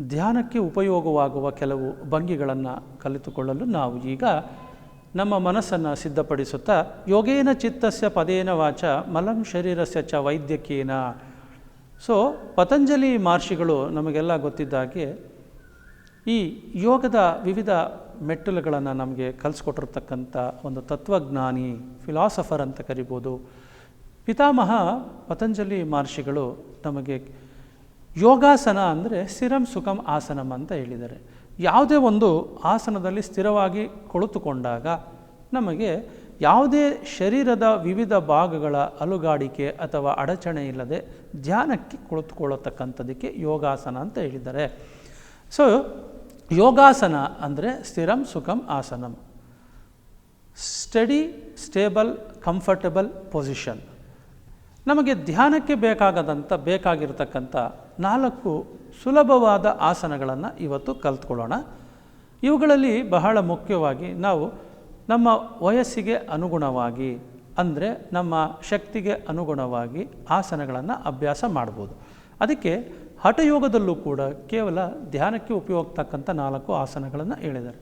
ಧ್ಯಾನಕ್ಕೆ ಉಪಯೋಗವಾಗುವ ಕೆಲವು ಭಂಗಿಗಳನ್ನು ಕಲಿತುಕೊಳ್ಳಲು ನಾವು ಈಗ ನಮ್ಮ ಮನಸ್ಸನ್ನು ಸಿದ್ಧಪಡಿಸುತ್ತಾ, ಯೋಗೇನ ಚಿತ್ತಸ್ಯ ಪದೇನ ವಾಚ ಮಲಂ ಶರೀರಸ್ಯ ಚ ವೈದ್ಯಕೇನ. ಸೊ ಪತಂಜಲಿ ಮಹರ್ಷಿಗಳು ನಮಗೆಲ್ಲ ಗೊತ್ತಿದ್ದಾಗೆ ಈ ಯೋಗದ ವಿವಿಧ ಮೆಟ್ಟಲುಗಳನ್ನು ನಮಗೆ ಕಲಿಸ್ಕೊಟ್ಟಿರ್ತಕ್ಕಂಥ ಒಂದು ತತ್ವಜ್ಞಾನಿ ಫಿಲಾಸಫರ್ ಅಂತ ಕರಿಬೋದು. ಪಿತಾಮಹ ಪತಂಜಲಿ ಮಹರ್ಷಿಗಳು ನಮಗೆ ಯೋಗಾಸನ ಅಂದರೆ ಸ್ಥಿರಂ ಸುಖಂ ಆಸನಂ ಅಂತ ಹೇಳಿದ್ದಾರೆ. ಯಾವುದೇ ಒಂದು ಆಸನದಲ್ಲಿ ಸ್ಥಿರವಾಗಿ ಕುಳಿತುಕೊಂಡಾಗ ನಮಗೆ ಯಾವುದೇ ಶರೀರದ ವಿವಿಧ ಭಾಗಗಳ ಅಲುಗಾಡಿಕೆ ಅಥವಾ ಅಡಚಣೆ ಇಲ್ಲದೆ ಧ್ಯಾನಕ್ಕೆ ಕುಳಿತುಕೊಳ್ಳತಕ್ಕಂಥದ್ದಕ್ಕೆ ಯೋಗಾಸನ ಅಂತ ಹೇಳಿದ್ದಾರೆ. ಸೊ ಯೋಗಾಸನ ಅಂದರೆ ಸ್ಥಿರಂ ಸುಖಂ ಆಸನಂ. ಸ್ಟಡಿ ಸ್ಟೇಬಲ್ ಕಂಫರ್ಟಬಲ್ ಪೊಸಿಷನ್ ನಮಗೆ ಧ್ಯಾನಕ್ಕೆ ಬೇಕಾಗದಂಥ, ಬೇಕಾಗಿರ್ತಕ್ಕಂಥ ನಾಲ್ಕು ಸುಲಭವಾದ ಆಸನಗಳನ್ನು ಇವತ್ತು ಕಲ್ತ್ಕೊಳ್ಳೋಣ. ಇವುಗಳಲ್ಲಿ ಬಹಳ ಮುಖ್ಯವಾಗಿ ನಾವು ನಮ್ಮ ವಯಸ್ಸಿಗೆ ಅನುಗುಣವಾಗಿ ಅಂದರೆ ನಮ್ಮ ಶಕ್ತಿಗೆ ಅನುಗುಣವಾಗಿ ಆಸನಗಳನ್ನು ಅಭ್ಯಾಸ ಮಾಡ್ಬೋದು. ಅದಕ್ಕೆ ಹಠಯೋಗದಲ್ಲೂ ಕೂಡ ಕೇವಲ ಧ್ಯಾನಕ್ಕೆ ಉಪಯೋಗತಕ್ಕಂಥ ನಾಲ್ಕು ಆಸನಗಳನ್ನು ಹೇಳಿದ್ದಾರೆ.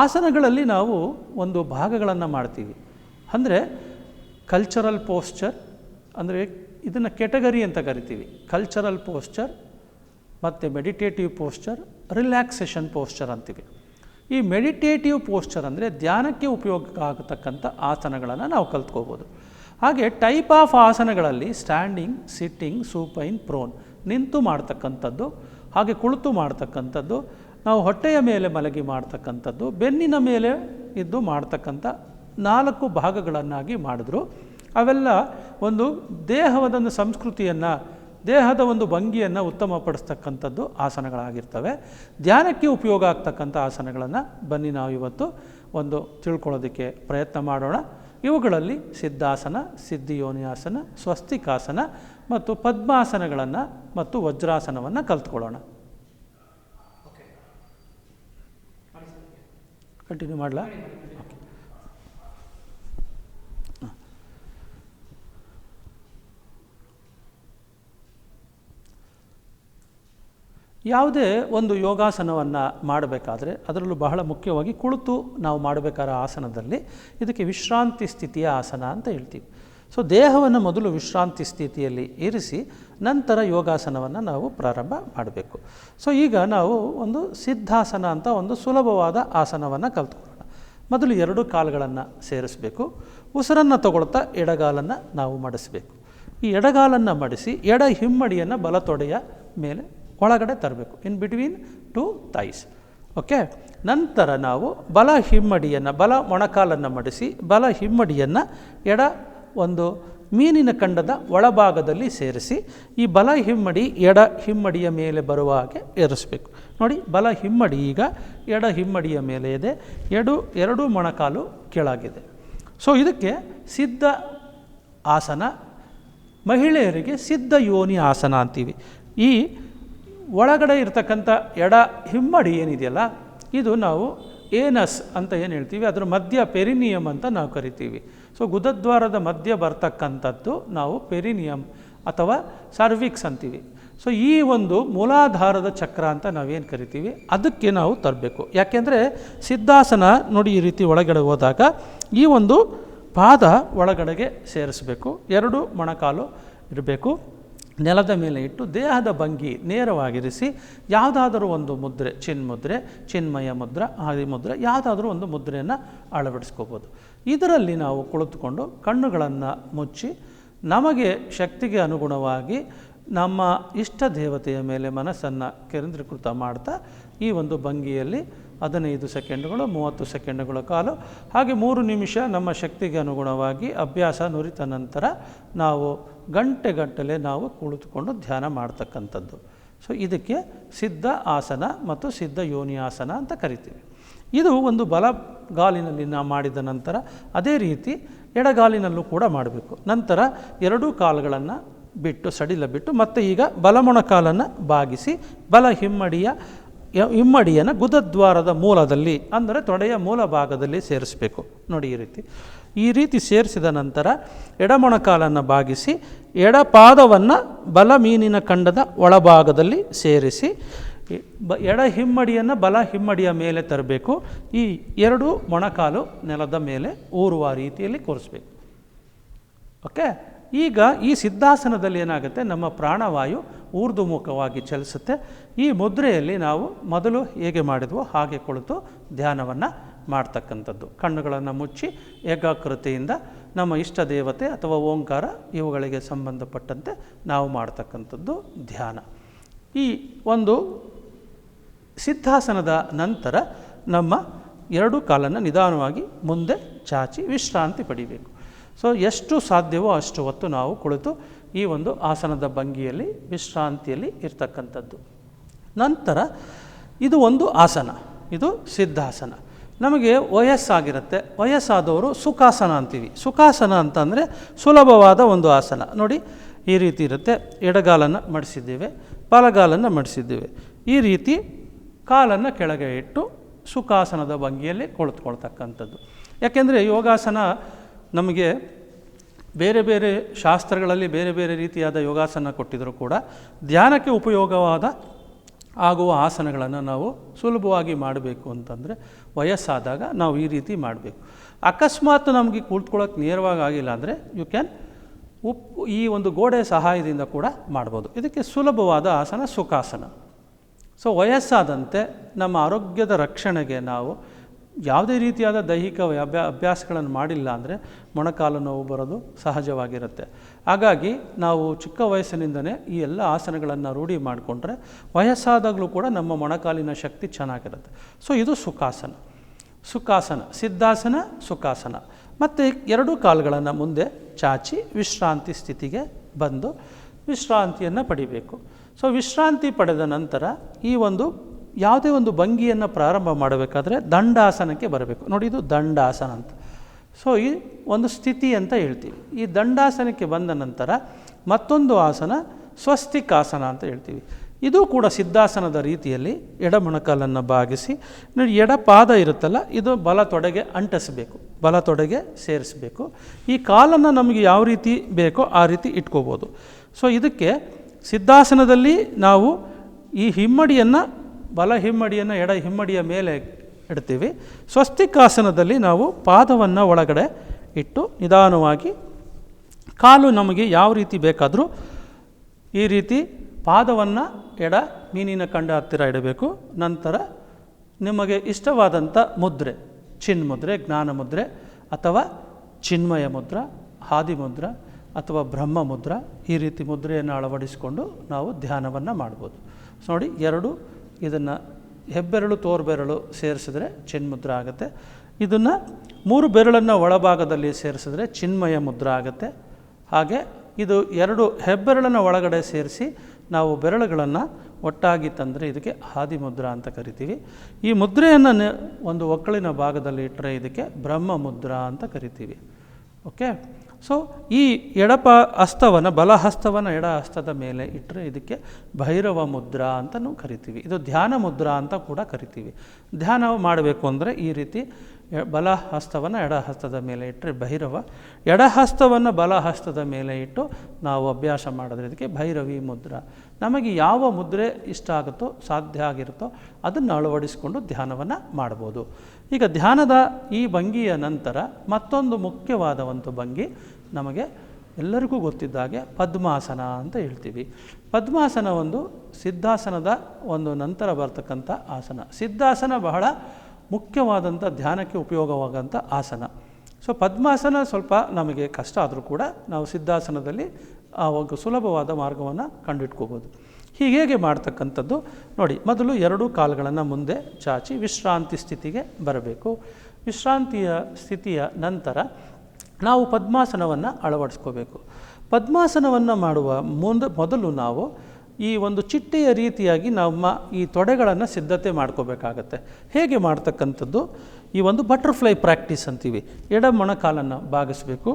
ಆಸನಗಳಲ್ಲಿ ನಾವು ಒಂದು ಭಾಗಗಳನ್ನು ಮಾಡ್ತೀವಿ. ಅಂದರೆ ಕಲ್ಚರಲ್ ಪೋಸ್ಚರ್ ಅಂದರೆ ಇದನ್ನು ಕೆಟಗರಿ ಅಂತ ಕರಿತೀವಿ. ಕಲ್ಚರಲ್ ಪೋಸ್ಚರ್ ಮತ್ತು ಮೆಡಿಟೇಟಿವ್ ಪೋಸ್ಚರ್ ರಿಲ್ಯಾಕ್ಸೇಷನ್ ಪೋಸ್ಚರ್ ಅಂತೀವಿ. ಈ ಮೆಡಿಟೇಟಿವ್ ಪೋಸ್ಚರ್ ಅಂದರೆ ಧ್ಯಾನಕ್ಕೆ ಉಪಯೋಗ ಆಗತಕ್ಕಂಥ ಆಸನಗಳನ್ನು ನಾವು ಕಲ್ತ್ಕೋಬೋದು. ಹಾಗೆ ಟೈಪ್ ಆಫ್ ಆಸನಗಳಲ್ಲಿ ಸ್ಟ್ಯಾಂಡಿಂಗ್ ಸಿಟ್ಟಿಂಗ್ ಸೂಪೈನ್ ಪ್ರೋನ್ ನಿಂತು ಮಾಡ್ತಕ್ಕಂಥದ್ದು, ಹಾಗೆ ಕುಳಿತು ಮಾಡ್ತಕ್ಕಂಥದ್ದು, ನಾವು ಹೊಟ್ಟೆಯ ಮೇಲೆ ಮಲಗಿ ಮಾಡ್ತಕ್ಕಂಥದ್ದು, ಬೆನ್ನಿನ ಮೇಲೆ ಇದ್ದು ಮಾಡ್ತಕ್ಕಂಥ ನಾಲ್ಕು ಭಾಗಗಳನ್ನಾಗಿ ಮಾಡಿದ್ರು. ಅವೆಲ್ಲ ಒಂದು ದೇಹವದೊಂದು ಸಂಸ್ಕೃತಿಯನ್ನು ದೇಹದ ಒಂದು ಭಂಗಿಯನ್ನು ಉತ್ತಮಪಡಿಸ್ತಕ್ಕಂಥದ್ದು ಆಸನಗಳಾಗಿರ್ತವೆ. ಧ್ಯಾನಕ್ಕೆ ಉಪಯೋಗ ಆಗ್ತಕ್ಕಂಥ ಆಸನಗಳನ್ನು ಬನ್ನಿ ನಾವು ಇವತ್ತು ಒಂದು ತಿಳ್ಕೊಳ್ಳೋದಕ್ಕೆ ಪ್ರಯತ್ನ ಮಾಡೋಣ. ಇವುಗಳಲ್ಲಿ ಸಿದ್ಧಾಸನ ಸಿದ್ಧಿಯೋನಿಯಾಸನ ಸ್ವಸ್ತಿಕಾಸನ ಮತ್ತು ಪದ್ಮಾಸನಗಳನ್ನು ಮತ್ತು ವಜ್ರಾಸನವನ್ನು ಕಲ್ತ್ಕೊಳ್ಳೋಣ. ಕಂಟಿನ್ಯೂ ಮಾಡಲಾ? ಯಾವುದೇ ಒಂದು ಯೋಗಾಸನವನ್ನು ಮಾಡಬೇಕಾದ್ರೆ ಅದರಲ್ಲೂ ಬಹಳ ಮುಖ್ಯವಾಗಿ ಕುಳಿತು ನಾವು ಮಾಡಬೇಕಾದ ಆಸನದಲ್ಲಿ ಇದಕ್ಕೆ ವಿಶ್ರಾಂತಿ ಸ್ಥಿತಿಯ ಆಸನ ಅಂತ ಹೇಳ್ತೀವಿ. ಸೊ ದೇಹವನ್ನು ಮೊದಲು ವಿಶ್ರಾಂತಿ ಸ್ಥಿತಿಯಲ್ಲಿ ಇರಿಸಿ ನಂತರ ಯೋಗಾಸನವನ್ನು ನಾವು ಪ್ರಾರಂಭ ಮಾಡಬೇಕು. ಸೊ ಈಗ ನಾವು ಒಂದು ಸಿದ್ಧಾಸನ ಅಂತ ಒಂದು ಸುಲಭವಾದ ಆಸನವನ್ನು ಕಲ್ತ್ಕೊಳ್ಳೋಣ. ಮೊದಲು ಎರಡು ಕಾಲುಗಳನ್ನು ಸೇರಿಸಬೇಕು. ಉಸಿರನ್ನು ತಗೊಳ್ತಾ ಎಡಗಾಲನ್ನು ನಾವು ಮಡಿಸಬೇಕು. ಈ ಎಡಗಾಲನ್ನು ಮಡಿಸಿ ಎಡ ಹಿಮ್ಮಡಿಯನ್ನು ಬಲತೊಡೆಯ ಮೇಲೆ ಒಳಗಡೆ ತರಬೇಕು. In between two thighs okay ನಂತರ ನಾವು ಬಲ ಹಿಮ್ಮಡಿಯನ್ನು, ಬಲ ಮೊಣಕಾಲನ್ನು ಮಡಿಸಿ, ಬಲ ಹಿಮ್ಮಡಿಯನ್ನು ಎಡ ಒಂದು ಮೀನಿನ ಖಂಡದ ಒಳಭಾಗದಲ್ಲಿ ಸೇರಿಸಿ, ಈ ಬಲ ಹಿಮ್ಮಡಿ ಎಡ ಹಿಮ್ಮಡಿಯ ಮೇಲೆ ಬರುವ ಹಾಗೆ ಏರಿಸಬೇಕು. ನೋಡಿ, ಬಲ ಹಿಮ್ಮಡಿ ಈಗ ಎಡ ಹಿಮ್ಮಡಿಯ ಮೇಲೆ ಇದೆ. ಎಡು, ಎರಡು ಮೊಣಕಾಲು ಕೆಳಗಿದೆ. ಸೊ ಇದಕ್ಕೆ ಸಿದ್ಧ ಆಸನ, ಮಹಿಳೆಯರಿಗೆ ಸಿದ್ಧ ಯೋನಿ ಆಸನ ಅಂತೀವಿ. ಈ ಒಳಗಡೆ ಇರ್ತಕ್ಕಂಥ ಎಡ ಹಿಮ್ಮಡಿ ಏನಿದೆಯಲ್ಲ, ಇದು ನಾವು ಏನಸ್ ಅಂತ ಏನು ಹೇಳ್ತೀವಿ, ಅದರ ಮಧ್ಯ ಪೆರಿನಿಯಮ್ ಅಂತ ನಾವು ಕರಿತೀವಿ. ಸೊ ಗುದದ್ವಾರದ ಮಧ್ಯ ಬರ್ತಕ್ಕಂಥದ್ದು ನಾವು ಪೆರಿನಿಯಮ್ ಅಥವಾ ಸರ್ವಿಕ್ಸ್ ಅಂತೀವಿ. ಸೊ ಈ ಒಂದು ಮೂಲಾಧಾರದ ಚಕ್ರ ಅಂತ ನಾವೇನು ಕರಿತೀವಿ, ಅದಕ್ಕೆ ನಾವು ತರಬೇಕು. ಯಾಕೆಂದರೆ ಸಿದ್ಧಾಸನ ನೋಡಿ ಈ ರೀತಿ ಒಳಗಡೆ ಹೋದಾಗ ಈ ಒಂದು ಪಾದ ಒಳಗಡೆಗೆ ಸೇರಿಸಬೇಕು. ಎರಡು ಮೊಣಕಾಲು ಇರಬೇಕು. ನೆಲದ ಮೇಲೆ ಇಟ್ಟು ದೇಹದ ಭಂಗಿ ನೇರವಾಗಿರಿಸಿ ಯಾವುದಾದರೂ ಒಂದು ಮುದ್ರೆ, ಚಿನ್ಮುದ್ರೆ, ಚಿನ್ಮಯ ಮುದ್ರ ಆದಿ ಮುದ್ರೆ ಯಾವುದಾದ್ರೂ ಒಂದು ಮುದ್ರೆಯನ್ನು ಅಳವಡಿಸ್ಕೋಬೋದು. ಇದರಲ್ಲಿ ನಾವು ಕುಳಿತುಕೊಂಡು ಕಣ್ಣುಗಳನ್ನು ಮುಚ್ಚಿ ನಮಗೆ ಶಕ್ತಿಗೆ ಅನುಗುಣವಾಗಿ ನಮ್ಮ ಇಷ್ಟ ದೇವತೆಯ ಮೇಲೆ ಮನಸ್ಸನ್ನು ಕೇಂದ್ರೀಕೃತ ಮಾಡ್ತಾ ಈ ಒಂದು ಭಂಗಿಯಲ್ಲಿ ಹದಿನೈದು ಸೆಕೆಂಡುಗಳು, ಮೂವತ್ತು ಸೆಕೆಂಡುಗಳ ಕಾಲು, ಹಾಗೆ ಮೂರು ನಿಮಿಷ ನಮ್ಮ ಶಕ್ತಿಗೆ ಅನುಗುಣವಾಗಿ ಅಭ್ಯಾಸ ನುರಿತ ನಂತರ ನಾವು ಗಂಟೆಗಟ್ಟಲೆ ನಾವು ಕುಳಿತುಕೊಂಡು ಧ್ಯಾನ ಮಾಡ್ತಕ್ಕಂಥದ್ದು. ಸೊ ಇದಕ್ಕೆ ಸಿದ್ಧ ಆಸನ ಮತ್ತು ಸಿದ್ಧ ಯೋನಿ ಆಸನ ಅಂತ ಕರಿತೀವಿ. ಇದು ಒಂದು ಬಲಗಾಲಿನಲ್ಲಿ ನಾ ಮಾಡಿದ ನಂತರ ಅದೇ ರೀತಿ ಎಡಗಾಲಿನಲ್ಲೂ ಕೂಡ ಮಾಡಬೇಕು. ನಂತರ ಎರಡೂ ಕಾಲುಗಳನ್ನು ಬಿಟ್ಟು, ಸಡಿಲ ಬಿಟ್ಟು ಮತ್ತೆ ಈಗ ಬಲಮೊಣಕಾಲನ್ನು ಬಾಗಿಸಿ ಬಲ ಹಿಮ್ಮಡಿಯ ಹಿಮ್ಮಡಿಯನ್ನು ಗುದದ್ವಾರದ ಮೂಲದಲ್ಲಿ, ಅಂದರೆ ತೊಡೆಯ ಮೂಲ ಭಾಗದಲ್ಲಿ ಸೇರಿಸಬೇಕು. ನೋಡಿ ಈ ರೀತಿ. ಈ ರೀತಿ ಸೇರಿಸಿದ ನಂತರ ಎಡಮೊಣಕಾಲನ್ನು ಬಾಗಿಸಿ, ಎಡಪಾದವನ್ನು ಬಲ ಮೀನಿನ ಖಂಡದ ಒಳಭಾಗದಲ್ಲಿ ಸೇರಿಸಿ ಬ ಎಡ ಹಿಮ್ಮಡಿಯನ್ನು ಬಲ ಹಿಮ್ಮಡಿಯ ಮೇಲೆ ತರಬೇಕು. ಈ ಎರಡು ಮೊಣಕಾಲು ನೆಲದ ಮೇಲೆ ಊರುವ ರೀತಿಯಲ್ಲಿ ಕೂರಿಸ್ಬೇಕು. ಓಕೆ? ಈಗ ಈ ಸಿದ್ಧಾಸನದಲ್ಲಿ ಏನಾಗುತ್ತೆ? ನಮ್ಮ ಪ್ರಾಣವಾಯು ಊರ್ಧ್ವಮುಖವಾಗಿ ಚಲಿಸುತ್ತೆ. ಈ ಮುದ್ರೆಯಲ್ಲಿ ನಾವು ಮೊದಲು ಹೇಗೆ ಮಾಡಿದ್ವೋ ಹಾಗೆ ಕುಳಿತು ಧ್ಯಾನವನ್ನು ಮಾಡ್ತಕ್ಕಂಥದ್ದು. ಕಣ್ಣುಗಳನ್ನು ಮುಚ್ಚಿ ಏಕಾಗ್ರತೆಯಿಂದ ನಮ್ಮ ಇಷ್ಟ ದೇವತೆ ಅಥವಾ ಓಂಕಾರ ಇವುಗಳಿಗೆ ಸಂಬಂಧಪಟ್ಟಂತೆ ನಾವು ಮಾಡ್ತಕ್ಕಂಥದ್ದು ಧ್ಯಾನ. ಈ ಒಂದು ಸಿದ್ಧಾಸನದ ನಂತರ ನಮ್ಮ ಎರಡು ಕಾಲನ್ನು ನಿಧಾನವಾಗಿ ಮುಂದೆ ಚಾಚಿ ವಿಶ್ರಾಂತಿ ಪಡಿಬೇಕು. ಸೊ ಎಷ್ಟು ಸಾಧ್ಯವೋ ಅಷ್ಟು ಹೊತ್ತು ನಾವು ಕುಳಿತು ಈ ಒಂದು ಆಸನದ ಭಂಗಿಯಲ್ಲಿ, ವಿಶ್ರಾಂತಿಯಲ್ಲಿ ಇರ್ತಕ್ಕಂಥದ್ದು. ನಂತರ ಇದು ಒಂದು ಆಸನ, ಇದು ಸಿದ್ಧಾಸನ. ನಮಗೆ ವಯಸ್ಸಾಗಿರುತ್ತೆ. ವಯಸ್ಸಾದವರು ಸುಖಾಸನ ಅಂತೀವಿ. ಸುಖಾಸನ ಅಂತಂದರೆ ಸುಲಭವಾದ ಒಂದು ಆಸನ. ನೋಡಿ, ಈ ರೀತಿ ಇರುತ್ತೆ. ಎಡಗಾಲನ್ನು ಮಡಿಸಿದ್ದೇವೆ, ಬಲಗಾಲನ್ನು ಮಡಿಸಿದ್ದೇವೆ. ಈ ರೀತಿ ಕಾಲನ್ನು ಕೆಳಗೆ ಇಟ್ಟು ಸುಖಾಸನದ ಭಂಗಿಯಲ್ಲಿ ಕುಳಿತುಕೊಳ್ತಕ್ಕಂಥದ್ದು. ಯಾಕೆಂದರೆ ಯೋಗಾಸನ ನಮಗೆ ಬೇರೆ ಬೇರೆ ಶಾಸ್ತ್ರಗಳಲ್ಲಿ ಬೇರೆ ಬೇರೆ ರೀತಿಯಾದ ಯೋಗಾಸನ ಕೊಟ್ಟಿದ್ದರೂ ಕೂಡ ಧ್ಯಾನಕ್ಕೆ ಉಪಯೋಗವಾದ ಆಗುವ ಆಸನಗಳನ್ನು ನಾವು ಸುಲಭವಾಗಿ ಮಾಡಬೇಕು ಅಂತಂದರೆ ವಯಸ್ಸಾದಾಗ ನಾವು ಈ ರೀತಿ ಮಾಡಬೇಕು. ಅಕಸ್ಮಾತ್ ನಮಗೆ ಕುಳಿತುಕೊಳ್ಳೋಕೆ ನೇರವಾಗಿ ಆಗಿಲ್ಲ ಅಂದರೆ ಯು ಕ್ಯಾನ್ ಉಪ್ಪು ಈ ಒಂದು ಗೋಡೆ ಸಹಾಯದಿಂದ ಕೂಡ ಮಾಡ್ಬೋದು. ಇದಕ್ಕೆ ಸುಲಭವಾದ ಆಸನ ಸುಖಾಸನ. ಸೊ ವಯಸ್ಸಾದಂತೆ ನಮ್ಮ ಆರೋಗ್ಯದ ರಕ್ಷಣೆಗೆ ನಾವು ಯಾವುದೇ ರೀತಿಯಾದ ದೈಹಿಕ ಅಭ್ಯಾ ಅಭ್ಯಾಸಗಳನ್ನು ಮಾಡಿಲ್ಲ ಅಂದರೆ ಮೊಣಕಾಲು ನೋವು ಬರೋದು ಸಹಜವಾಗಿರುತ್ತೆ. ಹಾಗಾಗಿ ನಾವು ಚಿಕ್ಕ ವಯಸ್ಸಿನಿಂದನೇ ಈ ಎಲ್ಲ ಆಸನಗಳನ್ನು ರೂಢಿ ಮಾಡಿಕೊಂಡ್ರೆ ವಯಸ್ಸಾದಾಗಲೂ ಕೂಡ ನಮ್ಮ ಮೊಣಕಾಲಿನ ಶಕ್ತಿ ಚೆನ್ನಾಗಿರುತ್ತೆ. ಸೊ, ಇದು ಸುಖಾಸನ. ಸುಖಾಸನ. ಸಿದ್ಧಾಸನ, ಸುಖಾಸನ. ಮತ್ತು ಎರಡೂ ಕಾಲುಗಳನ್ನು ಮುಂದೆ ಚಾಚಿ ವಿಶ್ರಾಂತಿ ಸ್ಥಿತಿಗೆ ಬಂದು ವಿಶ್ರಾಂತಿಯನ್ನು ಪಡಿಬೇಕು. ಸೊ, ವಿಶ್ರಾಂತಿ ಪಡೆದ ನಂತರ ಈ ಒಂದು ಯಾವುದೇ ಒಂದು ಭಂಗಿಯನ್ನು ಪ್ರಾರಂಭ ಮಾಡಬೇಕಾದ್ರೆ ದಂಡಾಸನಕ್ಕೆ ಬರಬೇಕು. ನೋಡಿ ಇದು ದಂಡಾಸನ ಅಂತ. ಸೊ ಈ ಒಂದು ಸ್ಥಿತಿ ಅಂತ ಹೇಳ್ತೀವಿ. ಈ ದಂಡಾಸನಕ್ಕೆ ಬಂದ ನಂತರ ಮತ್ತೊಂದು ಆಸನ ಸ್ವಸ್ತಿಕಾಸನ ಅಂತ ಹೇಳ್ತೀವಿ. ಇದು ಕೂಡ ಸಿದ್ಧಾಸನದ ರೀತಿಯಲ್ಲಿ ಎಡಮೊಣಕಾಲನ್ನು ಬಾಗಿಸಿ, ನೋಡಿ ಎಡ ಪಾದ ಇರುತ್ತಲ್ಲ, ಇದು ಬಲ ತೊಡೆಗೆ ಅಂಟಿಸಬೇಕು. ಬಲ ತೊಡೆಗೆ ಸೇರಿಸಬೇಕು. ಈ ಕಾಲನ್ನು ನಮಗೆ ಯಾವ ರೀತಿ ಬೇಕೋ ಆ ರೀತಿ ಇಟ್ಕೋಬೋದು. ಸೊ ಇದಕ್ಕೆ ಸಿದ್ಧಾಸನದಲ್ಲಿ ನಾವು ಈ ಹಿಮ್ಮಡಿಯನ್ನು ಬಲ ಹಿಮ್ಮಡಿಯನ್ನು ಎಡ ಹಿಮ್ಮಡಿಯ ಮೇಲೆ ಇಡ್ತೀವಿ. ಸ್ವಸ್ತಿಕಾಸನದಲ್ಲಿ ನಾವು ಪಾದವನ್ನು ಒಳಗಡೆ ಇಟ್ಟು ನಿಧಾನವಾಗಿ ಕಾಲು ನಮಗೆ ಯಾವ ರೀತಿ ಬೇಕಾದರೂ ಈ ರೀತಿ ಪಾದವನ್ನು ಎಡ ಮೀನಿನ ಕಂಡ ಹತ್ತಿರ ಇಡಬೇಕು. ನಂತರ ನಿಮಗೆ ಇಷ್ಟವಾದಂಥ ಮುದ್ರೆ, ಚಿನ್ ಮುದ್ರೆ, ಜ್ಞಾನ ಮುದ್ರೆ ಅಥವಾ ಚಿನ್ಮಯ ಮುದ್ರ, ಹಾದಿ ಮುದ್ರ ಅಥವಾ ಬ್ರಹ್ಮ ಮುದ್ರ ಈ ರೀತಿ ಮುದ್ರೆಯನ್ನು ಅಳವಡಿಸಿಕೊಂಡು ನಾವು ಧ್ಯಾನವನ್ನು ಮಾಡ್ಬೋದು. ನೋಡಿ ಎರಡು ಇದನ್ನು ಹೆಬ್ಬೆರಳು, ತೋರ್ಬೆರಳು ಸೇರಿಸಿದ್ರೆ ಚಿನ್ಮುದ್ರ ಆಗುತ್ತೆ. ಇದನ್ನು ಮೂರು ಬೆರಳನ್ನು ಒಳಭಾಗದಲ್ಲಿ ಸೇರಿಸಿದ್ರೆ ಚಿನ್ಮಯ ಮುದ್ರ ಆಗುತ್ತೆ. ಹಾಗೆ ಇದು ಎರಡು ಹೆಬ್ಬೆರಳನ್ನು ಒಳಗಡೆ ಸೇರಿಸಿ ನಾವು ಬೆರಳುಗಳನ್ನು ಒಟ್ಟಾಗಿ ತಂದರೆ ಇದಕ್ಕೆ ಹಾದಿ ಮುದ್ರ ಅಂತ ಕರಿತೀವಿ. ಈ ಮುದ್ರೆಯನ್ನು ಒಂದು ಒಕ್ಕಳಿನ ಭಾಗದಲ್ಲಿ ಇಟ್ಟರೆ ಇದಕ್ಕೆ ಬ್ರಹ್ಮ ಮುದ್ರ ಅಂತ ಕರಿತೀವಿ. ಓಕೆ? ಸೊ ಈ ಎಡಪ ಹಸ್ತವನ್ನು, ಬಲ ಹಸ್ತವನ್ನು ಎಡ ಹಸ್ತದ ಮೇಲೆ ಇಟ್ಟರೆ ಇದಕ್ಕೆ ಭೈರವ ಮುದ್ರಾ ಅಂತಲೂ ಕರಿತೀವಿ. ಇದು ಧ್ಯಾನ ಮುದ್ರಾ ಅಂತ ಕೂಡ ಕರಿತೀವಿ. ಧ್ಯಾನ ಮಾಡಬೇಕು ಅಂದರೆ ಈ ರೀತಿ ಬಲ ಹಸ್ತವನ್ನು ಎಡ ಹಸ್ತದ ಮೇಲೆ ಇಟ್ಟರೆ ಭೈರವ. ಎಡ ಬಲಹಸ್ತದ ಬಲ ಹಸ್ತದ ಮೇಲೆ ಇಟ್ಟು ನಾವು ಅಭ್ಯಾಸ ಮಾಡಿದ್ರೆ ಇದಕ್ಕೆ ಭೈರವಿ ಮುದ್ರ. ನಮಗೆ ಯಾವ ಮುದ್ರೆ ಇಷ್ಟ ಆಗುತ್ತೋ ಸಾಧ್ಯ ಆಗಿರುತ್ತೋ ಅದನ್ನು ಅಳವಡಿಸಿಕೊಂಡು ಧ್ಯಾನವನ್ನು ಮಾಡ್ಬೋದು. ಈಗ ಧ್ಯಾನದ ಈ ಭಂಗಿಯ ನಂತರ ಮತ್ತೊಂದು ಮುಖ್ಯವಾದ ಒಂದು ಭಂಗಿ ನಮಗೆ ಎಲ್ಲರಿಗೂ ಗೊತ್ತಿದ್ದಾಗೆ ಪದ್ಮಾಸನ ಅಂತ ಹೇಳ್ತೀವಿ. ಪದ್ಮಾಸನ ಒಂದು ಸಿದ್ಧಾಸನದ ಒಂದು ನಂತರ ಬರ್ತಕ್ಕಂಥ ಆಸನ. ಸಿದ್ಧಾಸನ ಬಹಳ ಮುಖ್ಯವಾದಂಥ ಧ್ಯಾನಕ್ಕೆ ಉಪಯೋಗವಾಗಂಥ ಆಸನ. ಸೊ ಪದ್ಮಾಸನ ಸ್ವಲ್ಪ ನಮಗೆ ಕಷ್ಟ ಆದರೂ ಕೂಡ ನಾವು ಸಿದ್ಧಾಸನದಲ್ಲಿ ಆ ಒಂದು ಸುಲಭವಾದ ಮಾರ್ಗವನ್ನು ಕಂಡಿಟ್ಕೋಬೋದು. ಹೀಗೆ ಹೇಗೆ ಮಾಡ್ತಕ್ಕಂಥದ್ದು ನೋಡಿ, ಮೊದಲು ಎರಡೂ ಕಾಲುಗಳನ್ನು ಮುಂದೆ ಚಾಚಿ ವಿಶ್ರಾಂತಿ ಸ್ಥಿತಿಗೆ ಬರಬೇಕು. ವಿಶ್ರಾಂತಿಯ ಸ್ಥಿತಿಯ ನಂತರ ನಾವು ಪದ್ಮಾಸನವನ್ನು ಅಳವಡಿಸ್ಕೋಬೇಕು. ಪದ್ಮಾಸನವನ್ನು ಮಾಡುವ ಮುಂದೆ, ಮೊದಲು ನಾವು ಈ ಒಂದು ಚಿಟ್ಟೆಯ ರೀತಿಯಾಗಿ ನಮ್ಮ ಈ ತೊಡೆಗಳನ್ನು ಸಿದ್ಧತೆ ಮಾಡ್ಕೋಬೇಕಾಗತ್ತೆ. ಹೇಗೆ ಮಾಡ್ತಕ್ಕಂಥದ್ದು? ಈ ಒಂದು ಬಟರ್ಫ್ಲೈ ಪ್ರಾಕ್ಟೀಸ್ ಅಂತೀವಿ. ಎಡ ಮೊಣಕಾಲನ್ನು ಬಾಗಿಸಬೇಕು,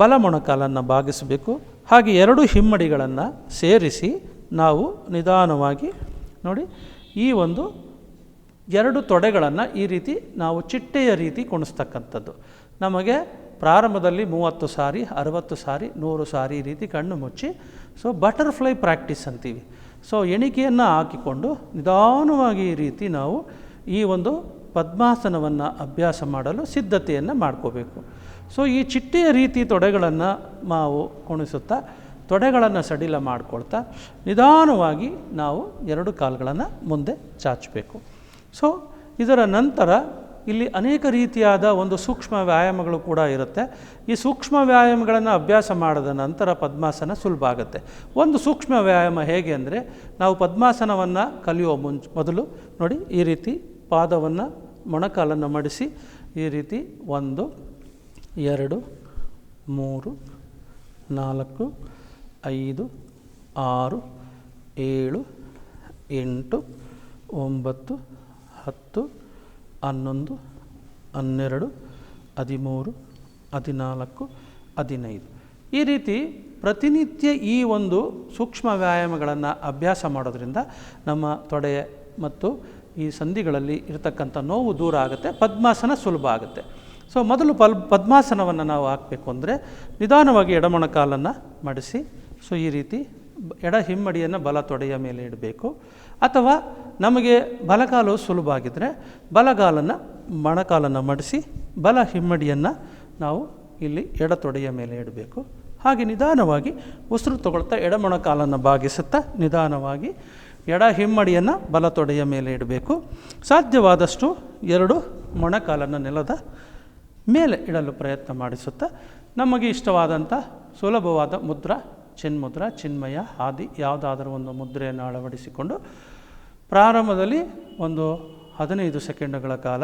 ಬಲ ಮೊಣಕಾಲನ್ನು ಬಾಗಿಸಬೇಕು, ಹಾಗೆ ಎರಡು ಹಿಮ್ಮಡಿಗಳನ್ನು ಸೇರಿಸಿ ನಾವು ನಿಧಾನವಾಗಿ ನೋಡಿ ಈ ಒಂದು ಎರಡು ತೊಡೆಗಳನ್ನು ಈ ರೀತಿ ನಾವು ಚಿಟ್ಟೆಯ ರೀತಿ ಕುಣಿಸ್ತಕ್ಕಂಥದ್ದು. ನಮಗೆ ಪ್ರಾರಂಭದಲ್ಲಿ ಮೂವತ್ತು ಸಾರಿ, ಅರವತ್ತು ಸಾರಿ, ನೂರು ಸಾರಿ ಈ ರೀತಿ ಕಣ್ಣು ಮುಚ್ಚಿ ಸೊ ಬಟರ್ಫ್ಲೈ ಪ್ರಾಕ್ಟೀಸ್ ಅಂತೀವಿ. ಸೊ ಎಣಿಕೆಯನ್ನು ಹಾಕಿಕೊಂಡು ನಿಧಾನವಾಗಿ ಈ ರೀತಿ ನಾವು ಈ ಒಂದು ಪದ್ಮಾಸನವನ್ನು ಅಭ್ಯಾಸ ಮಾಡಲು ಸಿದ್ಧತೆಯನ್ನು ಮಾಡ್ಕೋಬೇಕು. ಸೊ ಈ ಚಿಟ್ಟೆಯ ರೀತಿ ತೊಡೆಗಳನ್ನು ನಾವು ಕುಣಿಸುತ್ತಾ, ತೊಡೆಗಳನ್ನು ಸಡಿಲ ಮಾಡ್ಕೊಳ್ತಾ, ನಿಧಾನವಾಗಿ ನಾವು ಎರಡು ಕಾಲುಗಳನ್ನು ಮುಂದೆ ಚಾಚಬೇಕು. ಸೊ ಇದರ ನಂತರ ಇಲ್ಲಿ ಅನೇಕ ರೀತಿಯಾದ ಒಂದು ಸೂಕ್ಷ್ಮ ವ್ಯಾಯಾಮಗಳು ಕೂಡ ಇರುತ್ತೆ. ಈ ಸೂಕ್ಷ್ಮ ವ್ಯಾಯಾಮಗಳನ್ನು ಅಭ್ಯಾಸ ಮಾಡಿದ ನಂತರ ಪದ್ಮಾಸನ ಸುಲಭ ಆಗುತ್ತೆ. ಒಂದು ಸೂಕ್ಷ್ಮ ವ್ಯಾಯಾಮ ಹೇಗೆ ಅಂದರೆ, ನಾವು ಪದ್ಮಾಸನವನ್ನು ಕಲಿಯೋ ಮುಂಚೆ ಮೊದಲು ನೋಡಿ ಈ ರೀತಿ ಪಾದವನ್ನು ಮೊಣಕಾಲನ್ನು ಮಡಿಸಿ, ಈ ರೀತಿ ಒಂದು, ಎರಡು, ಮೂರು, ನಾಲ್ಕು, ಐದು, ಆರು, ಏಳು, ಎಂಟು, ಒಂಬತ್ತು, ಹತ್ತು ಹನ್ನೊಂದು, ಹನ್ನೆರಡು, ಹದಿಮೂರು, ಹದಿನಾಲ್ಕು, ಹದಿನೈದು. ಈ ರೀತಿ ಪ್ರತಿನಿತ್ಯ ಈ ಒಂದು ಸೂಕ್ಷ್ಮ ವ್ಯಾಯಾಮಗಳನ್ನು ಅಭ್ಯಾಸ ಮಾಡೋದ್ರಿಂದ ನಮ್ಮ ತೊಡೆ ಮತ್ತು ಈ ಸಂಧಿಗಳಲ್ಲಿ ಇರತಕ್ಕಂಥ ನೋವು ದೂರ ಆಗುತ್ತೆ, ಪದ್ಮಾಸನ ಸುಲಭ ಆಗುತ್ತೆ. ಸೊ, ಮೊದಲು ಪಲ್, ಪದ್ಮಾಸನವನ್ನು ನಾವು ಹಾಕಬೇಕು ಅಂದರೆ ನಿಧಾನವಾಗಿ ಎಡಮೊಣಕಾಲನ್ನು ಮಡಿಸಿ, ಸೊ, ಈ ರೀತಿ ಎಡ ಹಿಮ್ಮಡಿಯನ್ನು ಬಲ ತೊಡೆಯ ಮೇಲೆ ಇಡಬೇಕು. ಅಥವಾ ನಮಗೆ ಬಲಗಾಲು ಸುಲಭ ಆಗಿದ್ದರೆ ಬಲಗಾಲನ್ನು ಮೊಣಕಾಲನ್ನು ಮಡಿಸಿ ಬಲ ಹಿಮ್ಮಡಿಯನ್ನು ನಾವು ಇಲ್ಲಿ ಎಡ ತೊಡೆಯ ಮೇಲೆ ಇಡಬೇಕು. ಹಾಗೆ ನಿಧಾನವಾಗಿ ಉಸಿರು ತಗೊಳ್ತಾ ಎಡ ಮೊಣಕಾಲನ್ನು ಬಾಗಿಸುತ್ತಾ ನಿಧಾನವಾಗಿ ಎಡ ಹಿಮ್ಮಡಿಯನ್ನು ಬಲ ತೊಡೆಯ ಮೇಲೆ ಇಡಬೇಕು. ಸಾಧ್ಯವಾದಷ್ಟು ಎರಡು ಮೊಣಕಾಲನ್ನು ನೆಲದ ಮೇಲೆ ಇಡಲು ಪ್ರಯತ್ನ ಮಾಡಿಸುತ್ತಾ ನಮಗೆ ಇಷ್ಟವಾದಂಥ ಸುಲಭವಾದ ಮುದ್ರಾ ಚಿನ್ಮುದ್ರ, ಚಿನ್ಮಯ ಹಾದಿ ಯಾವುದಾದರೂ ಒಂದು ಮುದ್ರೆಯನ್ನು ಅಳವಡಿಸಿಕೊಂಡು ಪ್ರಾರಂಭದಲ್ಲಿ ಒಂದು ಹದಿನೈದು ಸೆಕೆಂಡುಗಳ ಕಾಲ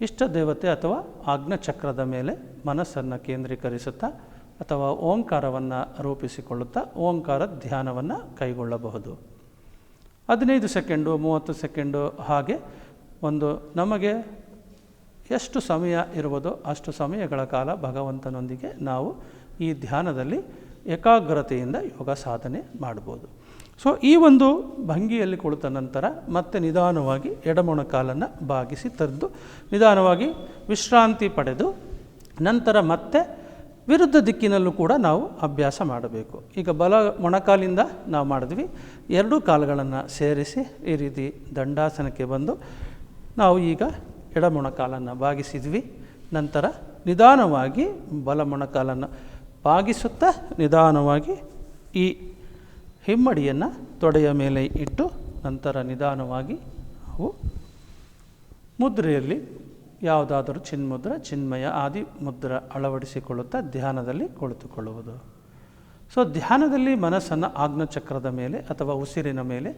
ಇಷ್ಟ ದೇವತೆ ಅಥವಾ ಆಜ್ಞಚಕ್ರದ ಮೇಲೆ ಮನಸ್ಸನ್ನು ಕೇಂದ್ರೀಕರಿಸುತ್ತಾ ಅಥವಾ ಓಂಕಾರವನ್ನು ರೂಪಿಸಿಕೊಳ್ಳುತ್ತಾ ಓಂಕಾರ ಧ್ಯಾನವನ್ನು ಕೈಗೊಳ್ಳಬಹುದು. ಹದಿನೈದು ಸೆಕೆಂಡು, ಮೂವತ್ತು ಸೆಕೆಂಡು ಹಾಗೆ ಒಂದು ನಮಗೆ ಎಷ್ಟು ಸಮಯ ಇರುವುದೋ ಅಷ್ಟು ಸಮಯಗಳ ಕಾಲ ಭಗವಂತನೊಂದಿಗೆ ನಾವು ಈ ಧ್ಯಾನದಲ್ಲಿ ಏಕಾಗ್ರತೆಯಿಂದ ಯೋಗ ಸಾಧನೆ ಮಾಡ್ಬೋದು. ಸೊ ಈ ಒಂದು ಭಂಗಿಯಲ್ಲಿ ಕುಳಿತ ನಂತರ ಮತ್ತೆ ನಿಧಾನವಾಗಿ ಎಡಮೊಣಕಾಲನ್ನು ಬಾಗಿಸಿ ತೆರೆದು ನಿಧಾನವಾಗಿ ವಿಶ್ರಾಂತಿ ಪಡೆದು ನಂತರ ಮತ್ತೆ ವಿರುದ್ಧ ದಿಕ್ಕಿನಲ್ಲೂ ಕೂಡ ನಾವು ಅಭ್ಯಾಸ ಮಾಡಬೇಕು. ಈಗ ಬಲ ಮೊಣಕಾಲಿಂದ ನಾವು ಮಾಡಿದ್ವಿ. ಎರಡೂ ಕಾಲುಗಳನ್ನು ಸೇರಿಸಿ ಈ ರೀತಿ ದಂಡಾಸನಕ್ಕೆ ಬಂದು ನಾವು ಈಗ ಎಡಮೊಣಕಾಲನ್ನು ಬಾಗಿಸಿದ್ವಿ. ನಂತರ ನಿಧಾನವಾಗಿ ಬಲ ಮೊಣಕಾಲನ್ನು ಬಾಗಿಸುತ್ತಾ ನಿಧಾನವಾಗಿ ಈ ಹಿಮ್ಮಡಿಯನ್ನು ತೊಡೆಯ ಮೇಲೆ ಇಟ್ಟು ನಂತರ ನಿಧಾನವಾಗಿ ನಾವು ಮುದ್ರೆಯಲ್ಲಿ ಯಾವುದಾದರೂ ಚಿನ್ಮುದ್ರ, ಚಿನ್ಮಯ ಆದಿ ಮುದ್ರ ಅಳವಡಿಸಿಕೊಳ್ಳುತ್ತಾ ಧ್ಯಾನದಲ್ಲಿ ಕುಳಿತುಕೊಳ್ಳುವುದು. ಸೊ ಧ್ಯಾನದಲ್ಲಿ ಮನಸ್ಸನ್ನು ಆಗ್ನಚಕ್ರದ ಮೇಲೆ ಅಥವಾ ಉಸಿರಿನ ಮೇಲೆ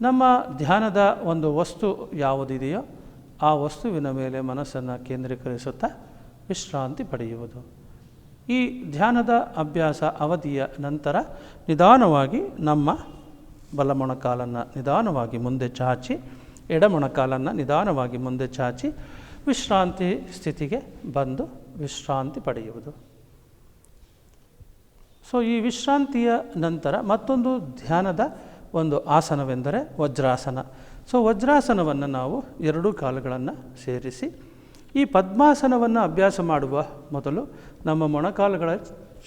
ನಮ್ಮ ಧ್ಯಾನದ ಒಂದು ವಸ್ತು ಯಾವುದಿದೆಯೋ ಆ ವಸ್ತುವಿನ ಮೇಲೆ ಮನಸ್ಸನ್ನು ಕೇಂದ್ರೀಕರಿಸುತ್ತಾ ವಿಶ್ರಾಂತಿ ಪಡೆಯುವುದು. ಈ ಧ್ಯಾನದ ಅಭ್ಯಾಸ ಅವಧಿಯ ನಂತರ ನಿಧಾನವಾಗಿ ನಮ್ಮ ಬಲ ಮೊಣಕಾಲನ್ನು ನಿಧಾನವಾಗಿ ಮುಂದೆ ಚಾಚಿ ಎಡಮೊಣಕಾಲನ್ನು ನಿಧಾನವಾಗಿ ಮುಂದೆ ಚಾಚಿ ವಿಶ್ರಾಂತಿ ಸ್ಥಿತಿಗೆ ಬಂದು ವಿಶ್ರಾಂತಿ ಪಡೆಯುವುದು. ಸೊ ಈ ವಿಶ್ರಾಂತಿಯ ನಂತರ ಮತ್ತೊಂದು ಧ್ಯಾನದ ಒಂದು ಆಸನವೆಂದರೆ ವಜ್ರಾಸನ. ಸೊ ವಜ್ರಾಸನವನ್ನು ನಾವು ಎರಡೂ ಕಾಲುಗಳನ್ನು ಸೇರಿಸಿ ಈ ಪದ್ಮಾಸನವನ್ನು ಅಭ್ಯಾಸ ಮಾಡುವ ಮೊದಲು ನಮ್ಮ ಮೊಣಕಾಲುಗಳ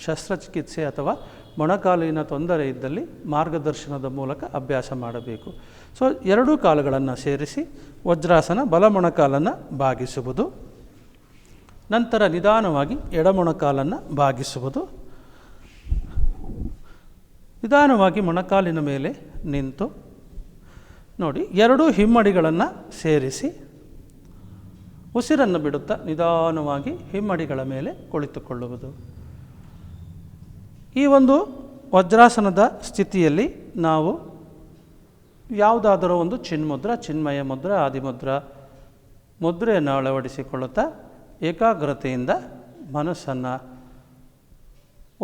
ಶಸ್ತ್ರಚಿಕಿತ್ಸೆ ಅಥವಾ ಮೊಣಕಾಲಿನ ತೊಂದರೆ ಇದ್ದಲ್ಲಿ ಮಾರ್ಗದರ್ಶನದ ಮೂಲಕ ಅಭ್ಯಾಸ ಮಾಡಬೇಕು. ಸೊ ಎರಡೂ ಕಾಲುಗಳನ್ನು ಸೇರಿಸಿ ವಜ್ರಾಸನ ಬಲ ಮೊಣಕಾಲನ್ನು ಬಾಗಿಸುವುದು. ನಂತರ ನಿಧಾನವಾಗಿ ಎಡ ಮೊಣಕಾಲನ್ನು ಬಾಗಿಸುವುದು. ನಿಧಾನವಾಗಿ ಮೊಣಕಾಲಿನ ಮೇಲೆ ನಿಂತು ನೋಡಿ, ಎರಡೂ ಹಿಮ್ಮಡಿಗಳನ್ನು ಸೇರಿಸಿ ಉಸಿರನ್ನು ಬಿಡುತ್ತಾ ನಿಧಾನವಾಗಿ ಹಿಮ್ಮಡಿಗಳ ಮೇಲೆ ಕುಳಿತುಕೊಳ್ಳುವುದು. ಈ ಒಂದು ವಜ್ರಾಸನದ ಸ್ಥಿತಿಯಲ್ಲಿ ನಾವು ಯಾವುದಾದರೂ ಒಂದು ಚಿನ್ಮುದ್ರ, ಚಿನ್ಮಯ ಮುದ್ರ, ಆದಿಮುದ್ರ ಮುದ್ರೆಯನ್ನು ಅಳವಡಿಸಿಕೊಳ್ಳುತ್ತಾ ಏಕಾಗ್ರತೆಯಿಂದ ಮನಸ್ಸನ್ನು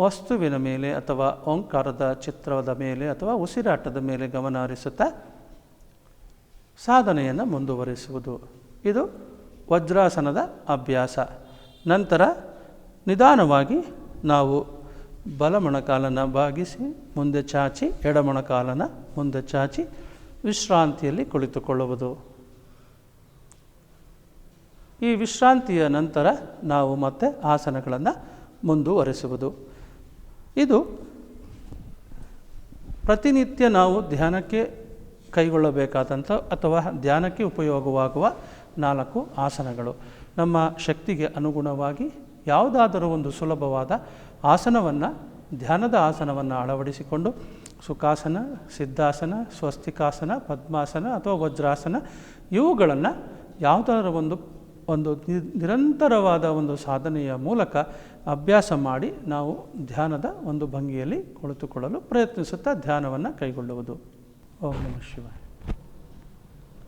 ವಸ್ತುವಿನ ಮೇಲೆ ಅಥವಾ ಓಂಕಾರದ ಚಿತ್ರದ ಮೇಲೆ ಅಥವಾ ಉಸಿರಾಟದ ಮೇಲೆ ಗಮನ ಹರಿಸುತ್ತಾ ಸಾಧನೆಯನ್ನು ಮುಂದುವರಿಸುವುದು. ಇದು ವಜ್ರಾಸನದ ಅಭ್ಯಾಸ. ನಂತರ ನಿಧಾನವಾಗಿ ನಾವು ಬಲ ಮೊಣಕಾಲನ್ನು ಬಾಗಿಸಿ, ಮುಂದೆ ಚಾಚಿ ಎಡ ಮೊಣಕಾಲನ್ನು ಮುಂದೆ ಚಾಚಿ ವಿಶ್ರಾಂತಿಯಲ್ಲಿ ಕುಳಿತುಕೊಳ್ಳುವುದು. ಈ ವಿಶ್ರಾಂತಿಯ ನಂತರ ನಾವು ಮತ್ತೆ ಆಸನಗಳನ್ನು ಮುಂದುವರೆಸುವುದು. ಇದು ಪ್ರತಿನಿತ್ಯ ನಾವು ಧ್ಯಾನಕ್ಕೆ ಕೈಗೊಳ್ಳಬೇಕಾದಂಥ ಅಥವಾ ಧ್ಯಾನಕ್ಕೆ ಉಪಯೋಗವಾಗುವ ನಾಲ್ಕು ಆಸನಗಳು. ನಮ್ಮ ಶಕ್ತಿಗೆ ಅನುಗುಣವಾಗಿ ಯಾವುದಾದರೂ ಒಂದು ಸುಲಭವಾದ ಆಸನವನ್ನು, ಧ್ಯಾನದ ಆಸನವನ್ನು ಅಳವಡಿಸಿಕೊಂಡು ಸುಖಾಸನ, ಸಿದ್ಧಾಸನ, ಸ್ವಸ್ತಿಕಾಸನ, ಪದ್ಮಾಸನ ಅಥವಾ ವಜ್ರಾಸನ ಇವುಗಳನ್ನು ಯಾವುದಾದ್ರೂ ಒಂದು ಒಂದು ನಿರಂತರವಾದ ಒಂದು ಸಾಧನೆಯ ಮೂಲಕ ಅಭ್ಯಾಸ ಮಾಡಿ ನಾವು ಧ್ಯಾನದ ಒಂದು ಭಂಗಿಯಲ್ಲಿ ಕುಳಿತುಕೊಳ್ಳಲು ಪ್ರಯತ್ನಿಸುತ್ತಾ ಧ್ಯಾನವನ್ನು ಕೈಗೊಳ್ಳುವುದು. ಓಂ ನಮಃ ಶಿವಾಯ.